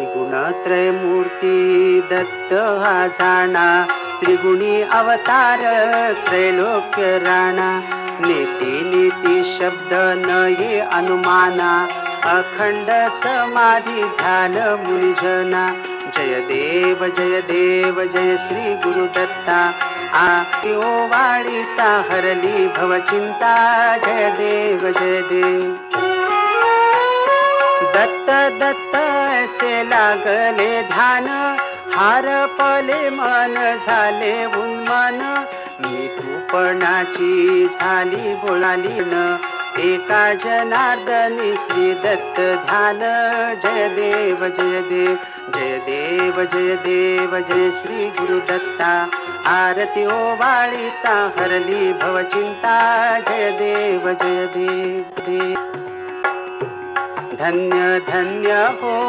त्रिगुणत्रय मूर्ती दत्त हा जाणा त्रिगुणी अवतार त्रैलोक्य राणा. नेती नीती शब्द न ये अनुमाना. अखंड समाधी ध्यान मुनिजना जय देव जय देव जय श्री गुरुदत्ता आयो वाढीता हरली भवचिंता जय देव जय देव. दत्त दत्त असे लागले ध्यान. हार पले मन झाले उन्मन. मी तूपणाची झाली बोलाली न एका जनार्दनी श्री दत्त ध्यान. जय देव जय देव जय देव जय देव जय श्री गुरुदत्ता आरती ओ वाळीता हरली भवचिंता जय देव जय देव देव धन्य धन्य हो।